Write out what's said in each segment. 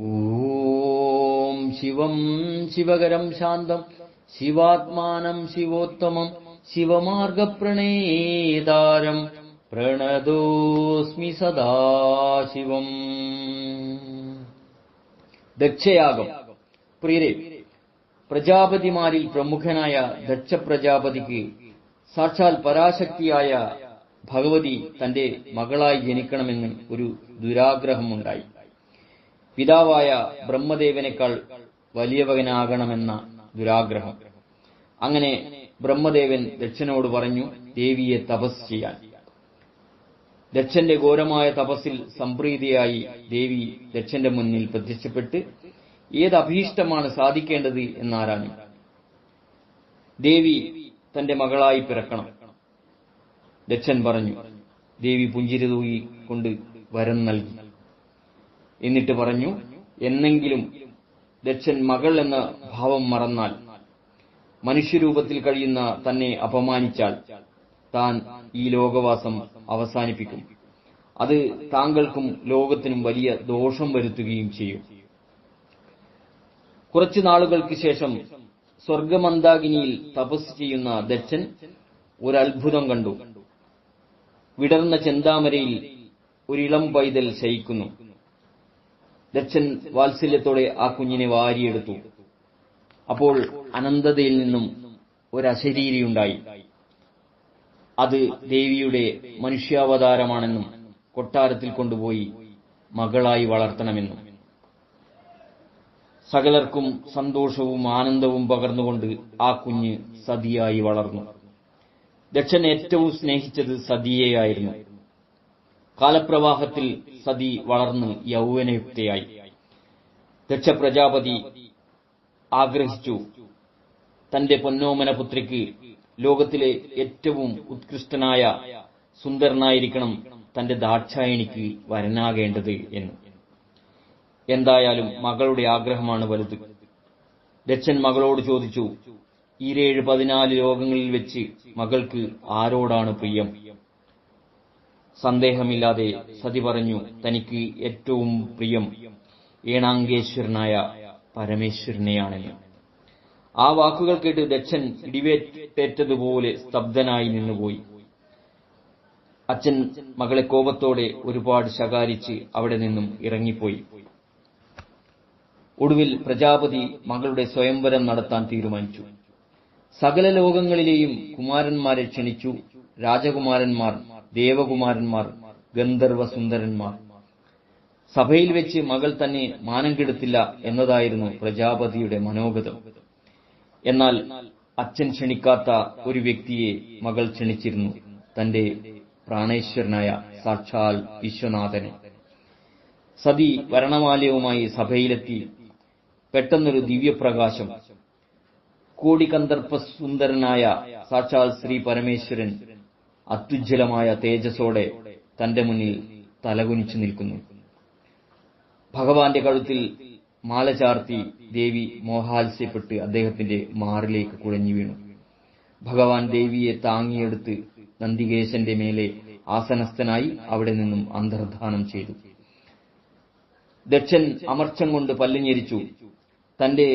ഓം ശിവം ശിവകരം ശാന്തം ശിവാത്മാനം ശിവോത്തമം ശിവമാർഗപ്രണേതാരം പ്രണതോസ്മി സദാശിവം. ദക്ഷയാഗം. പ്രിയരെ പ്രജാപതിമാരിൽ പ്രമുഖനായ ദക്ഷ പ്രജാപതിക്ക് സാക്ഷാൽ പരാശക്തിയായ ഭഗവതി തന്റെ മകളായി ജനിക്കണമെന്ന് ഒരു ദുരാഗ്രഹമുണ്ടായി. പിതാവായ ബ്രഹ്മദേവനേക്കാൾ വലിയവനാകണമെന്ന ദുരാഗ്രഹം. അങ്ങനെ ബ്രഹ്മദേവൻ ദക്ഷനോട് പറഞ്ഞു ദേവിയെ തപസ് ചെയ്യാൻ. ദക്ഷന്റെ ഘോരമായ തപസ്സിൽ സംപ്രീതിയായി ദേവി ദക്ഷന്റെ മുന്നിൽ പ്രത്യക്ഷപ്പെട്ട് ഏത് അഭീഷ്ടമാണ് സാധിക്കേണ്ടത് എന്നാരാഞ്ഞു? ദേവി തന്റെ മകളായി പിറക്കണം. ദക്ഷൻ പറഞ്ഞു ദേവി പുഞ്ചിരി തൂകി കൊണ്ട് വരം നൽകി. എന്നിട്ട് പറഞ്ഞു എന്നെങ്കിലും ദക്ഷൻ മകൾ എന്ന ഭാവം മറന്നാൽ മനുഷ്യരൂപത്തിൽ കഴിയുന്ന തന്നെ അപമാനിച്ചാൽ താൻ ഈ ലോകവാസം അവസാനിപ്പിക്കും. അത് താങ്കൾക്കും ലോകത്തിനും വലിയ ദോഷം വരുത്തുകയും ചെയ്യും. കുറച്ചു നാളുകൾക്ക് ശേഷം സ്വർഗമന്ദാകിനിയിൽ തപസ് ചെയ്യുന്ന ദക്ഷൻ ഒരു അത്ഭുതം കണ്ടു. വിടർന്ന ചെന്താമരയിൽ ഒരിളം പൈതൽ ശയിക്കുന്നു. ദക്ഷൻ വാത്സല്യത്തോടെ ആ കുഞ്ഞിനെ വാരിയെടുത്തു. അപ്പോൾ അനന്തതയിൽ നിന്നും ഒരശരീരിയുണ്ടായി. അത് ദേവിയുടെ മനുഷ്യാവതാരമാണെന്നും കൊട്ടാരത്തിൽ കൊണ്ടുപോയി മകളായി വളർത്തണമെന്നും. സകലർക്കും സന്തോഷവും ആനന്ദവും പകർന്നുകൊണ്ട് ആ കുഞ്ഞ് സതിയായി വളർന്നു. ദക്ഷൻ ഏറ്റവും സ്നേഹിച്ചത് സതിയെയായിരുന്നു. കാലപ്രവാഹത്തിൽ സതി വളർന്ന് യൗവനയുക്തയായി. ദക്ഷ പ്രജാപതി ആഗ്രഹിച്ചു തന്റെ പൊന്നോമന പുത്രിക്ക് ലോകത്തിലെ ഏറ്റവും ഉത്കൃഷ്ടനായ സുന്ദരനായിരിക്കണം തന്റെ ദാക്ഷായണിക്ക് വരനാകേണ്ടത് എന്ന്. എന്തായാലും മകളുടെ ആഗ്രഹമാണ് വലുത്. ദക്ഷൻ മകളോട് ചോദിച്ചു ഈരേഴ് പതിനാല് ലോകങ്ങളിൽ വെച്ച് മകൾക്ക് ആരോടാണ് പ്രിയം? സന്ദേഹമില്ലാതെ സതി പറഞ്ഞു തനിക്ക് ഏറ്റവും പ്രിയം ഏണാങ്കേശ്വരനായ പരമേശ്വരനെയാണെന്ന്. ആ വാക്കുകൾ കേട്ട് ദക്ഷൻ ഇടിവേറ്റതുപോലെ സ്തബ്ധനായി നിന്നുപോയി. അച്ഛൻ മകളെ കോപത്തോടെ ഒരുപാട് ശകാരിച്ച് അവിടെ നിന്നും ഇറങ്ങിപ്പോയി. ഒടുവിൽ പ്രജാപതി മകളുടെ സ്വയംവരം നടത്താൻ തീരുമാനിച്ചു. സകല ലോകങ്ങളിലെയും കുമാരന്മാരെ ക്ഷണിച്ചു. രാജകുമാരന്മാർ ദേവകുമാരന്മാർ ഗന്ധർവ സുന്ദരന്മാർ സഭയിൽ വെച്ച് മകൾ തന്നെ മാനം കെടുത്തില്ല എന്നതായിരുന്നു പ്രജാപതിയുടെ മനോഗതം. എന്നാൽ അച്ഛൻ ക്ഷണിക്കാത്ത ഒരു വ്യക്തിയെ മകൾ ക്ഷണിച്ചിരുന്നു തന്റെ പ്രാണേശ്വരനായ സാക്ഷാൽ വിശ്വനാഥനെ സതി വരണമാലയവുമായി സഭയിലെത്തി പെട്ടെന്നൊരു ദിവ്യപ്രകാശം. കോടികന്ദർപ്പ സുന്ദരനായ സാക്ഷാൽ ശ്രീ പരമേശ്വരൻ അത്യുജ്വലമായ തേജസ്സോടെ തന്റെ മുന്നിൽ തലകുനിച്ചു നിൽക്കുന്നു. ഭഗവാന്റെ കഴുത്തിൽ മാല ചാർത്തി ദേവി മോഹാത്സ്യപ്പെട്ട് അദ്ദേഹത്തിന്റെ മാറിലേക്ക് കുഴഞ്ഞു വീണു. ഭഗവാൻ ദേവിയെ താങ്ങിയെടുത്ത് നന്ദികേശന്റെ മേലെ ആസനസ്ഥനായി അവിടെ നിന്നും അന്തർധാനം ചെയ്തു. ദക്ഷൻ അമർച്ചം കൊണ്ട് പല്ലിഞ്ഞരിച്ചു തന്റെ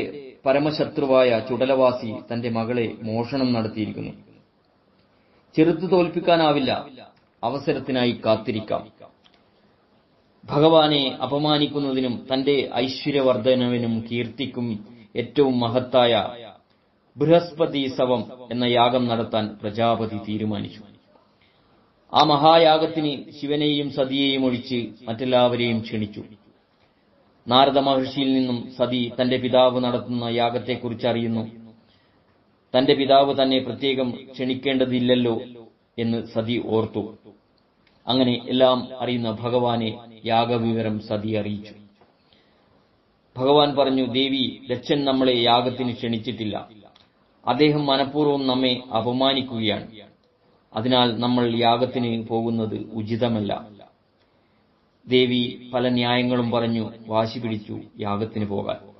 പരമശത്രുവായ ചുടലവാസി തന്റെ മകളെ മോഷണം നടത്തിയിരിക്കുന്നു. ചെറുത്തു തോൽപ്പിക്കാനാവില്ല. അവസരത്തിനായി കാത്തിരിക്കാം. ഭഗവാനെ അപമാനിക്കുന്നതിനും തന്റെ ഐശ്വര്യവർദ്ധനവിനും കീർത്തിക്കും ഏറ്റവും മഹത്തായ ബൃഹസ്പതി സവം എന്ന യാഗം നടത്താൻ പ്രജാപതി തീരുമാനിച്ചു. ആ മഹായാഗത്തിന് ശിവനെയും സതിയെയും ഒഴിച്ച് മറ്റെല്ലാവരെയും ക്ഷണിച്ചു. നാരദ മഹർഷിയിൽ നിന്നും സതി തന്റെ പിതാവ് നടത്തുന്ന യാഗത്തെക്കുറിച്ച് അറിയുന്നു. തന്റെ പിതാവ് തന്നെ പ്രത്യേകം ക്ഷണിക്കേണ്ടതില്ലല്ലോ എന്ന് സതി ഓർത്തു. അങ്ങനെ എല്ലാം അറിയുന്ന ഭഗവാനെ യാഗവിവരം സതി അറിയിച്ചു. ഭഗവാൻ പറഞ്ഞു ദേവി ദക്ഷൻ നമ്മളെ യാഗത്തിന് ക്ഷണിച്ചിട്ടില്ല. അദ്ദേഹം മനഃപൂർവം നമ്മെ അപമാനിക്കുകയാണ്. അതിനാൽ നമ്മൾ യാഗത്തിന് പോകുന്നത് ഉചിതമല്ല. ദേവി പല ന്യായങ്ങളും പറഞ്ഞു വാശി പിടിച്ചു യാഗത്തിന് പോകാൻ.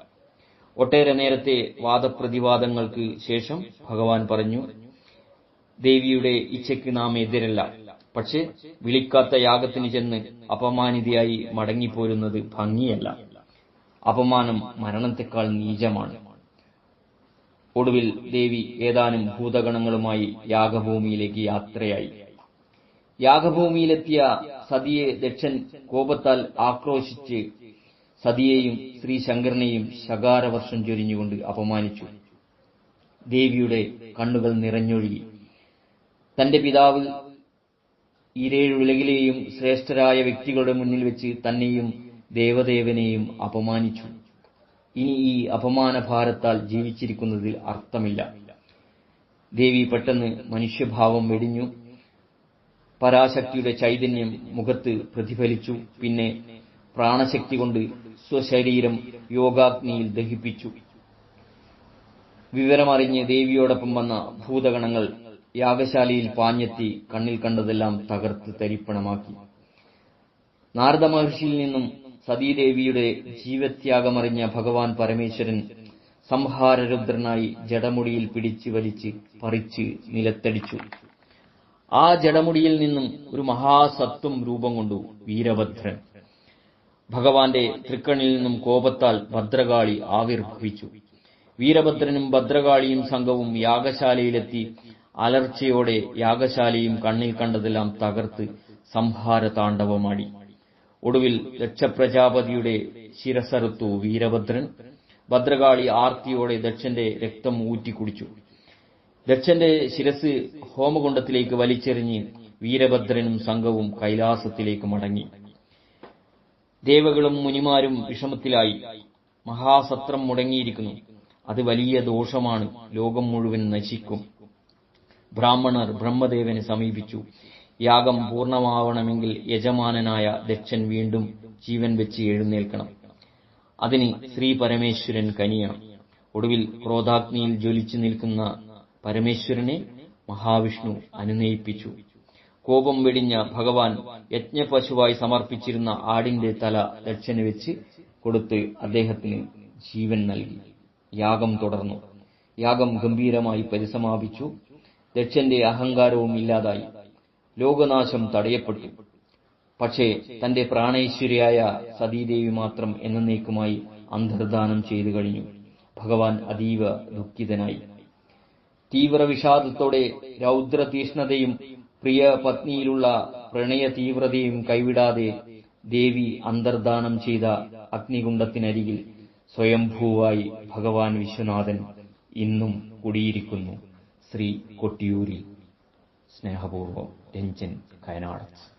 ഒട്ടേറെ നേരത്തെ വാദപ്രതിവാദങ്ങൾക്ക് ശേഷം ഭഗവാൻ പറഞ്ഞു ദേവിയുടെ ഇച്ഛയ്ക്ക് നാം എതിരല്ല. പക്ഷെ വിളിക്കാത്ത യാഗത്തിന് ചെന്ന് അപമാനിതയായി മടങ്ങിപ്പോരുന്നത് ഭംഗിയല്ല. അപമാനം മരണത്തെക്കാൾ നീചമാണ്. ഒടുവിൽ ദേവി ഏതാനും ഭൂതഗണങ്ങളുമായി യാഗഭൂമിയിലേക്ക് യാത്രയായി. യാഗഭൂമിയിലെത്തിയ സതിയെ ദക്ഷൻ കോപത്താൽ ആക്രോശിച്ച് സതിയെയും ശ്രീശങ്കരനെയും ശകാരവർഷം ചൊരിഞ്ഞുകൊണ്ട് അപമാനിച്ചു. ദേവിയുടെ കണ്ണുകൾ നിറഞ്ഞൊഴുകി. തന്റെ പിതാവ് ഇരേഴുലകിലെയും ശ്രേഷ്ഠരായ വ്യക്തികളുടെ മുന്നിൽ വെച്ച് തന്നെയും ദേവദേവനെയും അപമാനിച്ചു. ഇനി ഈ അപമാന ഭാരത്താൽ ജീവിച്ചിരിക്കുന്നതിൽ അർത്ഥമില്ല. ദേവി പെട്ടെന്ന് മനുഷ്യഭാവം വെടിഞ്ഞു. പരാശക്തിയുടെ ചൈതന്യം മുഖത്ത് പ്രതിഫലിച്ചു. പിന്നെ പ്രാണശക്തി കൊണ്ട് സ്വശരീരം യോഗാഗ്നിയിൽ ദഹിപ്പിച്ചു. വിവരമറിഞ്ഞ് ദേവിയോടൊപ്പം വന്ന ഭൂതഗണങ്ങൾ യാഗശാലയിൽ പാഞ്ഞെത്തി കണ്ണിൽ കണ്ടതെല്ലാം തകർത്ത് തരിപ്പണമാക്കി. നാരദ മഹർഷിയിൽ നിന്നും സതീദേവിയുടെ ജീവത്യാഗമറിഞ്ഞ ഭഗവാൻ പരമേശ്വരൻ സംഹാരരുദ്രനായി ജടമുടിയിൽ പിടിച്ചു വലിച്ച് പറിച്ച് നിലത്തടിച്ചു. ആ ജടമുടിയിൽ നിന്നും ഒരു മഹാസത്വം രൂപം കൊണ്ടു വീരഭദ്രൻ. ഭഗവാന്റെ തൃക്കണിൽ നിന്നും കോപത്താൽ ഭദ്രകാളി ആവിർഭവിച്ചു. വീരഭദ്രനും ഭദ്രകാളിയും സംഘവും യാഗശാലയിലെത്തി അലർച്ചയോടെ യാഗശാലയും കണ്ണിൽ കണ്ടതെല്ലാം തകർത്ത് സംഹാര താണ്ഡവമാടി ഒടുവിൽ ദക്ഷപ്രജാപതിയുടെ ശിരസറുത്തു വീരഭദ്രൻ. ഭദ്രകാളി ആർത്തിയോടെ ദക്ഷന്റെ രക്തം ഊറ്റിക്കുടിച്ചു. ദക്ഷന്റെ ശിരസ് ഹോമകുണ്ടത്തിലേക്ക് വലിച്ചെറിഞ്ഞ് വീരഭദ്രനും സംഘവും കൈലാസത്തിലേക്ക് മടങ്ങി. ദേവകളും മുനിമാരും വിഷമത്തിലായി. മഹാസത്രം മുടങ്ങിയിരിക്കുന്നു. അത് വലിയ ദോഷമാണ്. ലോകം മുഴുവൻ നശിക്കും. ബ്രാഹ്മണർ ബ്രഹ്മദേവനെ സമീപിച്ചു. യാഗം പൂർണമാവണമെങ്കിൽ യജമാനനായ ദക്ഷൻ വീണ്ടും ജീവൻ വെച്ച് എഴുന്നേൽക്കണം. അതിന് ശ്രീ പരമേശ്വരൻ കനിയണം. ഒടുവിൽ ക്രോധാഗ്നിയിൽ ജ്വലിച്ചു നിൽക്കുന്ന പരമേശ്വരനെ മഹാവിഷ്ണു അനുനയിപ്പിച്ചു. കോപം വെടിഞ്ഞ ഭഗവാൻ യജ്ഞപശുവായി സമർപ്പിച്ചിരുന്ന ആടിന്റെ തല ദക്ഷന് വെച്ച് കൊടുത്ത് അദ്ദേഹത്തിന് ജീവൻ നൽകി. യാഗം തുടർന്നു. യാഗം ഗംഭീരമായി പരിസമാപിച്ചു. ദക്ഷന്റെ അഹങ്കാരവും ഇല്ലാതായി. ലോകനാശം തടയപ്പെട്ടു. പക്ഷേ തന്റെ പ്രാണേശ്വരിയായ സതീദേവി മാത്രം എന്ന എന്നേക്കുമായി അന്തർദാനം ചെയ്തു കഴിഞ്ഞു. ഭഗവാൻ അതീവ ദുഃഖിതനായി. തീവ്ര വിഷാദത്തോടെ രൗദ്രതീഷ്ണതയും പ്രിയ പത്നിയിലുള്ള പ്രണയ തീവ്രതയും കൈവിടാതെ ദേവി അന്തർദാനം ചെയ്ത അഗ്നികുണ്ഡത്തിനരികിൽ സ്വയംഭൂവായി ഭഗവാൻ വിശ്വനാഥൻ ഇന്നും കുടിയിരിക്കുന്നു. ശ്രീ കൊട്ടിയൂരിൽ. സ്നേഹപൂർവം രഞ്ജൻ കയനാടത്ത്